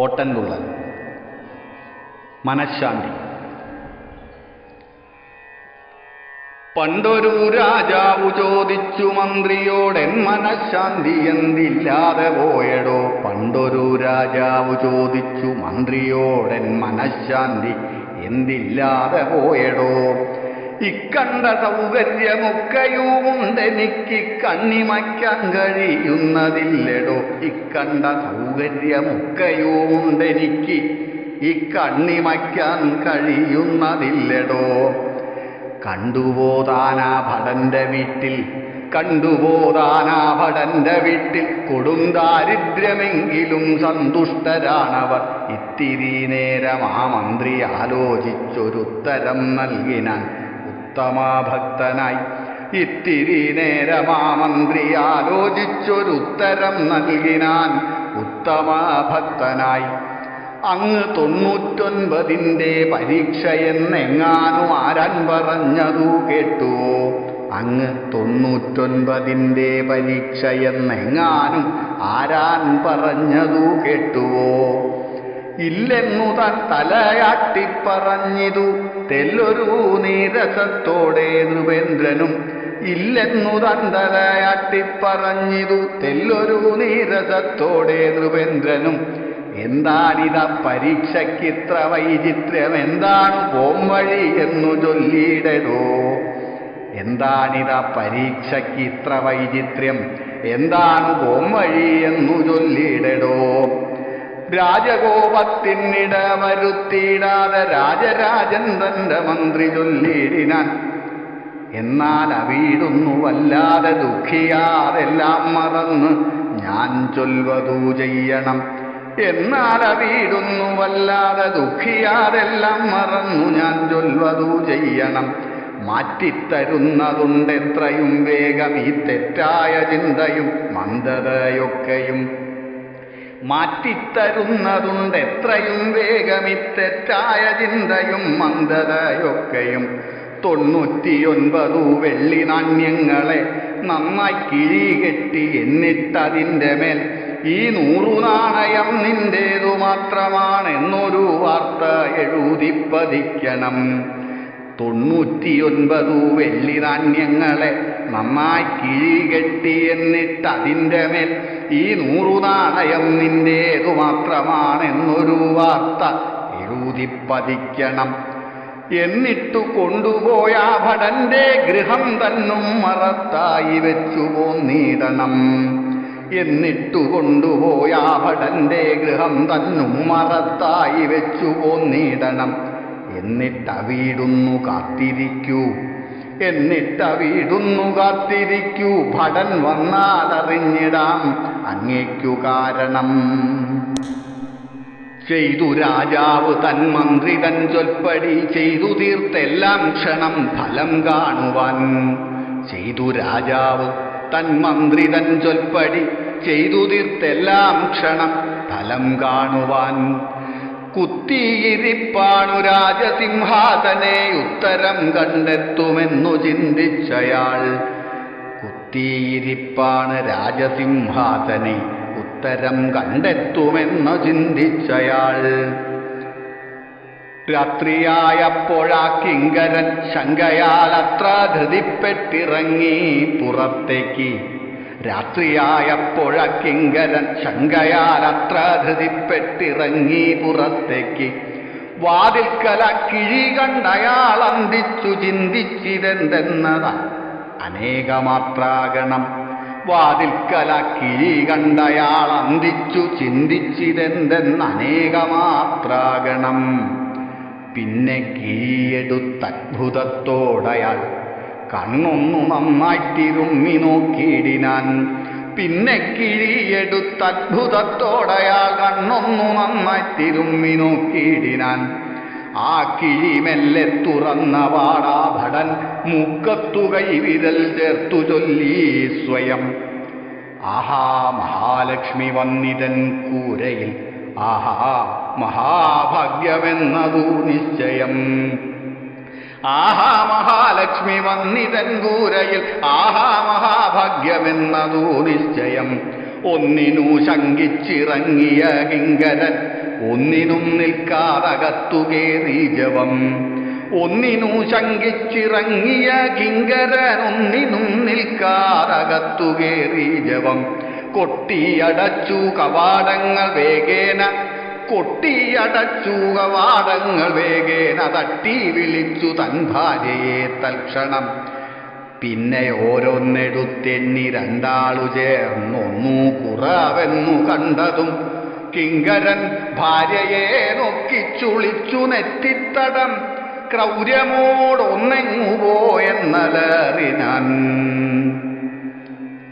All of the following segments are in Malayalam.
ഓട്ടൻതുള്ളൽ മനഃശാന്തി. പണ്ടൊരു രാജാവ് ചോദിച്ചു മന്ത്രിയോടെൻ മനഃശാന്തി എന്തില്ലാതെ പോയടോ? പണ്ടൊരു രാജാവ് ചോദിച്ചു മന്ത്രിയോടെൻ മനഃശാന്തി എന്തില്ലാതെ പോയടോ? ഇക്കണ്ട സൗകര്യമൊക്കെയുമുണ്ടെനിക്ക് കണ്ണിമയ്ക്കാൻ കഴിയുന്നതില്ലടോ. ഇക്കണ്ട സൗകര്യമൊക്കെയുമുണ്ടെനിക്ക് ഈ കണ്ണിമയ്ക്കാൻ കഴിയുന്നതില്ലടോ. കണ്ടുപോതാനാ ഭടന്റെ വീട്ടിൽ കണ്ടുപോതാനാ ഭടന്റെ വീട്ടിൽ കൊടും ദാരിദ്ര്യമെങ്കിലും സന്തുഷ്ടരാണവർ. ഇത്തിരി നേരം ആ മന്ത്രി ആലോചിച്ചൊരുത്തരം നൽകിനാൻ ഉത്തമാഭക്തനായി. ഇത്തിരി നേരമാമന്ത്രി ആലോചിച്ചൊരുത്തരം നൽകിനാൻ ഉത്തമാഭക്തനായി. അങ്ങ് തൊണ്ണൂറ്റൊൻപതിന്റെ പരീക്ഷയെന്നെങ്ങാനും ആരാൻ പറഞ്ഞതു കേട്ടുവോ അങ്ങ് തൊണ്ണൂറ്റൊൻപതിന്റെ പരീക്ഷയെന്നെങ്ങാനും ആരാൻ പറഞ്ഞതു കേട്ടുവോ ഇല്ലെന്നു താൻ തലയാട്ടി പറഞ്ഞിതു തെല്ലൊരു നീരസത്തോടെ നൃപേന്ദ്രനും ഇല്ലെന്നു തന്തലയാട്ടിപ്പറഞ്ഞിതു തലയാട്ടി പറഞ്ഞിതു തെല്ലൊരു നീരസത്തോടെ നൃപേന്ദ്രനും എന്താണിത പരീക്ഷയ്ക്കിത്ര വൈചിത്രം എന്താണ് പോംവഴി എന്നു ചൊല്ലിയിടടോ എന്താണിത പരീക്ഷക്കിത്ര വൈചിത്രം എന്താണ് പോംവഴി എന്നു ചൊല്ലിയിടടോ രാജകോപത്തിനിട വരുത്തിയിടാതെ രാജരാജൻ തന്റെ മന്ത്രി ചൊല്ലിയിടിനാൻ. എന്നാൽ അവീടുന്നു വല്ലാതെ ദുഃഖിയാതെല്ലാം മറന്ന് ഞാൻ ചൊൽവതു ചെയ്യണം. എന്നാൽ അവീടുന്നു വല്ലാതെ ദുഃഖിയാതെല്ലാം മറന്നു ഞാൻ ചൊൽവതു ചെയ്യണം. മാറ്റിത്തരുന്നതുണ്ട് എത്രയും വേഗം ഈ തെറ്റായ ചിന്തയും മന്ദതയൊക്കെയും മാറ്റിത്തരുന്നതുണ്ട്. എത്രയും വേഗമിത്തെറ്റായ ചിന്തയും മന്ദതയൊക്കെയും. തൊണ്ണൂറ്റിയൊൻപതു വെള്ളി നാണ്യങ്ങളെ നന്നായി കിഴികെട്ടി എന്നിട്ടതിന്റെ മേൽ ഈ നൂറു നാണയം നിന്റേതു മാത്രമാണെന്നൊരു വാർത്ത എഴുതിപ്പതിക്കണം തൊണ്ണൂറ്റിയൊൻപതു വെള്ളി നാണ്യങ്ങളെ നന്നായി കിഴികെട്ടി എന്നിട്ടതിന്റെ മേൽ ഈ നൂറു നാണയം നിന്റേതു മാത്രമാണെന്നൊരു വാർത്ത എഴുതിപ്പതിക്കണം. എന്നിട്ടു കൊണ്ടുപോയ ഭടന്റെ ഗൃഹം തന്നും മറത്തായി വെച്ചു പോന്നിടണം എന്നിട്ടു കൊണ്ടുപോയ ഭടന്റെ ഗൃഹം തന്നും മറത്തായി വെച്ചു പോന്നിടണം എന്നിട്ടവീടുന്നു കാത്തിരിക്കൂ. എന്നിട്ടവീടുന്നു കാത്തിരിക്കൂ. ഭടൻ വന്നാലറിഞ്ഞിടാം അങ്ങേക്കു കാരണം. ചെയ്തു രാജാവ് തൻ മന്ത്രി തൻ ചൊൽപ്പടി. ചെയ്തു തീർത്തെല്ലാം ക്ഷണം ഫലം കാണുവാൻ. ചെയ്തു രാജാവ് തൻ മന്ത്രി തൻ ചൊൽപ്പടി. ചെയ്തു തീർത്തെല്ലാം ക്ഷണം ഫലം കാണുവാൻ. കുത്തിയിരിപ്പാണു രാജസിംഹാസനെ. ഉത്തരം കണ്ടെത്തുമെന്നു ചിന്തിച്ചയാൾ കുത്തിയിരിപ്പാണ് രാജസിംഹാസനെ. ഉത്തരം കണ്ടെത്തുമെന്നു ചിന്തിച്ചയാൾ. രാത്രിയായപ്പോഴാ കിങ്കരൻ ശങ്കയാൽ അത്ര ധൃതിപ്പെട്ടിറങ്ങി പുറത്തേക്ക്. രാത്രിയായപ്പോഴ കിങ്കരൻ ശങ്കയാൽ അത്ര ധൃതിപ്പെട്ടിറങ്ങി പുറത്തേക്ക്. വാതിൽക്കല കിഴി കണ്ടയാൾ അന്തിച്ചു ചിന്തിച്ചിതെന്തെന്നതാ? അനേകമാത്രാകണം. വാതിൽക്കല കിഴി കണ്ടയാൾ അന്തിച്ചു ചിന്തിച്ചിതെന്തെന്ന് അനേകമാത്രാകണം. പിന്നെ കിഴിയെടുത്തത്ഭുതത്തോടയാൾ കണ്ണൊന്നു നന്നായിട്ടിരുമ്മി നോക്കിയിടിനാൻ. പിന്നെ കിഴിയെടുത്തത്ഭുതത്തോടയാൾ കണ്ണൊന്നു നന്നായിട്ടിരുമ്മി നോക്കിയിടിനാൻ. ആ കിഴി മെല്ലെ തുറന്ന വാടാഭടൻ മുക്കത്തു കൈവിരൽ ചേർത്തു ചൊല്ലി സ്വയം. ആഹാ മഹാലക്ഷ്മി വന്നിതൻ കൂരയിൽ. ആഹാ മഹാഭാഗ്യമെന്നതു നിശ്ചയം. ആഹാ മഹാലക്ഷ്മി വന്നിതൻ കൂരയിൽ. ആഹാ മഹാഭാഗ്യമെന്നതു നിശ്ചയം. ഒന്നിനു ശങ്കിച്ചിറങ്ങിയ കിങ്കരൻ. ഒന്നിനും നിൽക്കാതകത്തു കേറി ജവം. ഒന്നിനു ശങ്കിച്ചിറങ്ങിയ കിങ്കരൻ. ഒന്നിനും നിൽക്കാതകത്തു കേറി ജവം. കൊട്ടിയടച്ചു കവാടങ്ങൾ വേഗേന കൊട്ടിയടച്ചു കവാടങ്ങൾ വേഗേന തട്ടി വിളിച്ചു തൻ ഭാര്യയെ തൽക്ഷണം. പിന്നെ ഓരോന്നെടുത്തെണ്ണി രണ്ടാളു ചേർന്നൊന്നു കുറവെന്നു കണ്ടതും കിങ്കരൻ ഭാര്യയെ നോക്കി ചുളിച്ചു നെറ്റിത്തടം. ക്രൗര്യമോടൊന്നെങ്ങുവോ പോയെന്നലറിനാൻ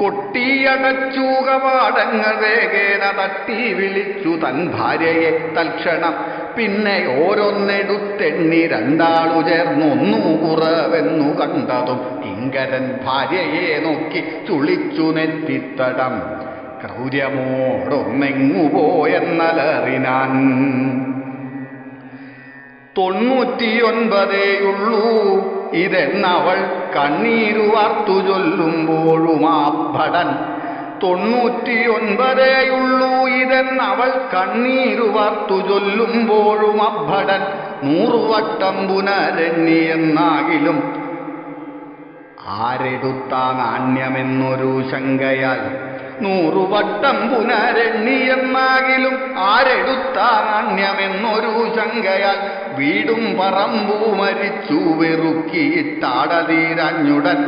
കൊട്ടിയടച്ചു കവാടങ്ങൾ വേഗേന തട്ടി വിളിച്ചു തൻ ഭാര്യയെ തൽക്ഷണം. പിന്നെ ഓരോന്നെടുത്തെണ്ണി രണ്ടാളു ചേർന്നൊന്നു കുറവെന്നു കണ്ടതും കിങ്കരൻ ഭാര്യയെ നോക്കി ചുളിച്ചു നെറ്റിത്തടം. ക്രൗര്യമോടൊന്നെങ്ങുപോയെന്നലറിനാൻ തൊണ്ണൂറ്റിയൊൻപതേയുള്ളൂ. ഇതെന്നവൾ കണ്ണീരു വാർത്തു ചൊല്ലുമ്പോഴും ആ ഭടൻ തൊണ്ണൂറ്റിയൊൻപതേയുള്ളൂ. ഇതെന്നവൾ കണ്ണീരു വാർത്തു ചൊല്ലുമ്പോഴും അഭടൻ നൂറുവട്ടം പുനരണ്യെന്നാകിലും ആരെടുത്താ നാണ്യമെന്നൊരു ശങ്കയാൽ നൂറുവട്ടം പുനരണ്ണിയെന്നാകിലും ആരെടുത്താൻ അന്യമെന്നൊരു ശങ്കയാൽ വീടും പറമ്പൂ മരിച്ചു വെറുക്കിയിട്ടാടതീരഞ്ഞുടൻ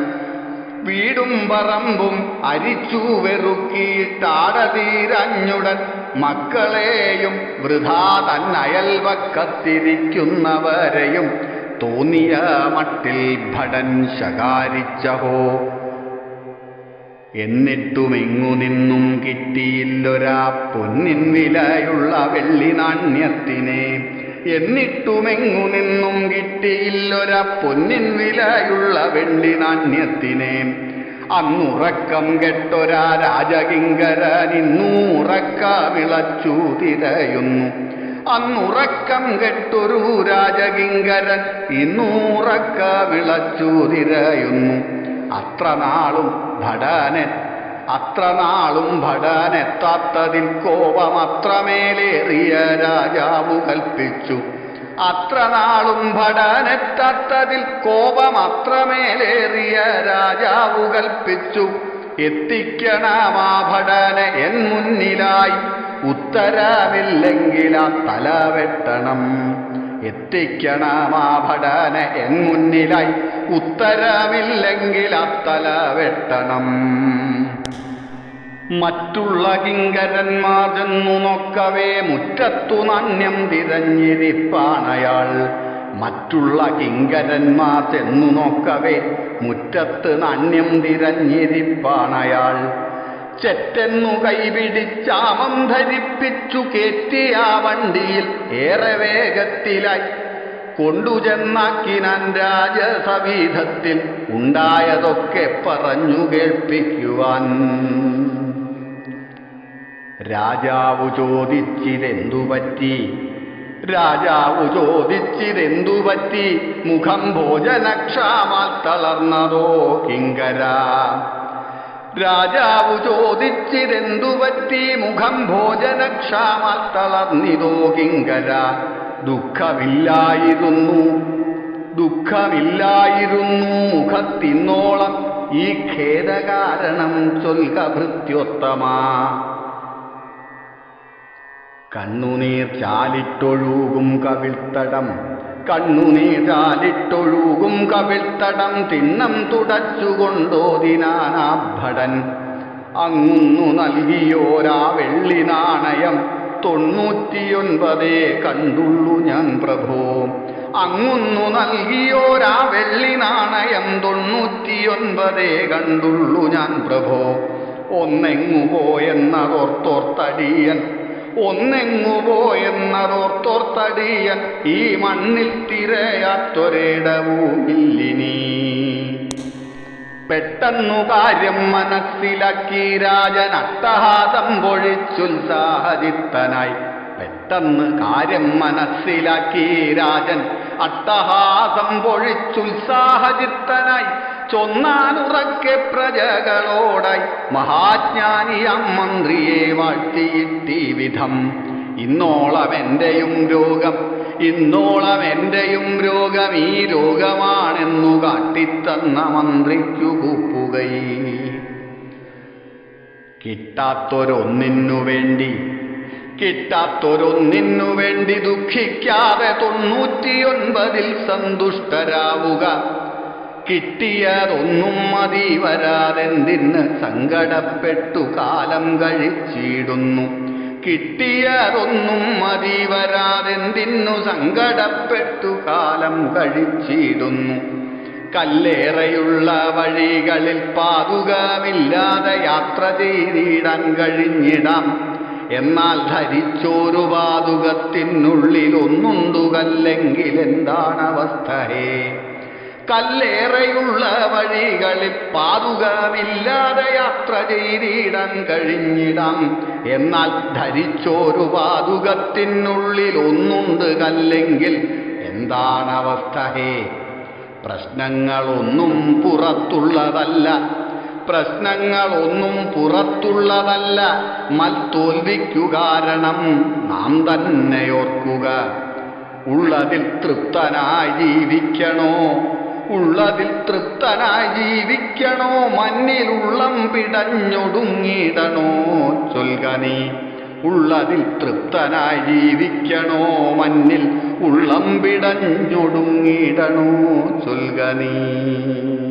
വീടും പറമ്പും അരിച്ചു വെറുക്കിയിട്ടാടതീരഞ്ഞുടൻ മക്കളെയും വൃഥാ തന്നയൽവക്കത്തിരിക്കുന്നവരെയും തോന്നിയ മട്ടിൽ ഭടൻ ശകാരിച്ചഹോ. എന്നിട്ടുമെങ്ങു നിന്നും കിട്ടിയില്ലൊരാ പൊന്നിൻ വിലയുള്ള വെള്ളി നാണ്യത്തിനെ. എന്നിട്ടുമെങ്ങു നിന്നും കിട്ടിയില്ലൊരാ പൊന്നിൻ വിലയുള്ള വെള്ളി നാണ്യത്തിനെ. അന്നുറക്കം കെട്ടൊരാ രാജകിങ്കര നിന്നൂറക്ക വിളച്ചു തിരയുന്നു. അന്നുറക്കം കെട്ടൊരു രാജകിങ്കരൻ ഇന്നൂറക്ക വിളച്ചു തിരയുന്നു. അത്ര നാളും ഭടനെ അത്ര നാളും ഭടാനെത്താത്തതിൽ കോപം അത്രമേലേറിയ രാജാവു കൽപ്പിച്ചു. അത്ര നാളും ഭടാനെത്താത്തതിൽ കോപം അത്രമേലേറിയ രാജാവു കൽപ്പിച്ചു. എത്തിക്കണമാ ഭടനെ എൻ മുന്നിലായി. ഉത്തരമില്ലെങ്കിൽ ആ തല വെട്ടണം. എത്തിക്കണമാ ഭടനെ എൻ മുന്നിലായി. ഉത്തരമില്ലെങ്കിൽ അത്തല തല വെട്ടണം. മറ്റുള്ള കിങ്കരന്മാർ ചെന്നു നോക്കവേ മുറ്റത്തു നാണ്യം തിരഞ്ഞിരിപ്പാണയാൾ മറ്റുള്ള കിങ്കരന്മാർ ചെന്നു നോക്കവേ മുറ്റത്ത് നാണ്യം തിരഞ്ഞിരിപ്പാണയാൽ ചെറ്റെന്നു കൈപിടിച്ചാമം ധരിപ്പിച്ചു കേറ്റിയ വണ്ടിയിൽ ഏറെ വേഗത്തിലായി. കൊണ്ടുചെന്നാക്കിനാൻ രാജസവീധത്തിൽ ഉണ്ടായതൊക്കെ പറഞ്ഞു കേൾപ്പിക്കുവാൻ. രാജാവു ചോദിച്ചിതെന്തു പറ്റി? രാജാവു ചോദിച്ചിതെന്തു പറ്റി? മുഖം ഭോജനക്ഷാമാൽ തളർന്നതോ കിങ്കര? രാജാവു ചോദിച്ചിതെന്തു പറ്റി? മുഖം ഭോജനക്ഷാമ തളർന്നിതോ കിങ്കര. ദുഃഖമില്ലായിരുന്നു. ദുഃഖമില്ലായിരുന്നു. മുഖത്തിന്നോളം ഈ ഖേദകാരണം ചൊൽക ഭൃത്യോത്തമ. കണ്ണുനീർ ചാലിട്ടൊഴുകും കവിൾത്തടം. കണ്ണുനീർ കവിൽത്തടം തിന്നം തുടച്ചുകൊണ്ടോതിനാനാഭടൻ. അങ്ങുന്നു നൽകിയോരാ വെള്ളി നാണയം തൊണ്ണൂറ്റിയൊൻപതേ കണ്ടുള്ളു ഞാൻ പ്രഭോ. അങ്ങുന്നു നൽകിയോരാ വെള്ളി നാണയം തൊണ്ണൂറ്റിയൊൻപതേ കണ്ടുള്ളു ഞാൻ പ്രഭോ. ഒന്നെങ്ങു പോയെന്നതോർത്തോർത്തടിയൻ പോയെന്നതോർത്തോർത്തടിയൻ ഈ മണ്ണിൽ തിരയാത്തൊരിടവുമില്ലിനി പെട്ടെന്നു കാര്യം മനസ്സിലാക്കി രാജൻ അട്ടഹാസം പൊഴിച്ചുത്സാഹജിത്തനായി പെട്ടെന്ന് കാര്യം മനസ്സിലാക്കി രാജൻ അട്ടഹാസം പൊഴിച്ചുത്സാഹജിത്തനായി ചൊന്നാനുറക്കെ പ്രജകളോടായി മഹാജ്ഞാനിയ മന്ത്രിയെ വാഴ്ത്തിയിട്ടി വിധം ഇന്നോളം എന്റെയും രോഗം ഇന്നോളം എന്റെയും രോഗം ഈ രോഗമാണെന്നു കാട്ടിത്തന്ന മന്ത്രിക്കു കൂപ്പുകൈ കിട്ടാത്തൊരൊന്നിനു വേണ്ടി കിട്ടാത്തൊരൊന്നിനു വേണ്ടി ദുഃഖിക്കാതെ തൊണ്ണൂറ്റിയൊൻപതിൽ സന്തുഷ്ടരാവുക. കിട്ടിയതൊന്നും മതി വരാതെന്തിന് സങ്കടപ്പെട്ടു കാലം കഴിച്ചിടുന്നു. കിട്ടിയതൊന്നും മതി വരാതെന്തിന്നു സങ്കടപ്പെട്ടു കാലം കഴിച്ചിടുന്നു. കല്ലേറെയുള്ള വഴികളിൽ പാതുകമില്ലാതെ യാത്ര ചെയ്തിടാൻ കഴിഞ്ഞിടാം. എന്നാൽ ധരിച്ചോരു പാതുകത്തിനുള്ളിൽ ഒന്നുണ്ടു കല്ലെങ്കിൽ എന്താണ് അവസ്ഥയേ കല്ലേറെയുള്ള വഴികളിൽ പാതുകമില്ലാതെ യാത്ര ചെയ്തിടാൻ കഴിഞ്ഞിടാം. എന്നാൽ ധരിച്ചോരു വാതുകത്തിനുള്ളിൽ ഒന്നുണ്ട് കല്ലെങ്കിൽ എന്താണ് ഹേ? പ്രശ്നങ്ങളൊന്നും പുറത്തുള്ളതല്ല. പ്രശ്നങ്ങളൊന്നും പുറത്തുള്ളതല്ല. മൽത്തോൽവിക്കു കാരണം നാം തന്നെ ഓർക്കുക. ഉള്ളതിൽ തൃപ്തനായി ജീവിക്കണോ? ഉള്ളതിൽ തൃപ്തനായി ജീവിക്കണോ? മണ്ണിലുള്ളം പിടഞ്ഞൊടുങ്ങിടണോ? ചൊൽക നീ ഉള്ളതിൽ തൃപ്തനായി ജീവിക്കണോ? മണ്ണിൽ ഉള്ളം പിടഞ്ഞൊടുങ്ങിടണോ? ചൊൽക നീ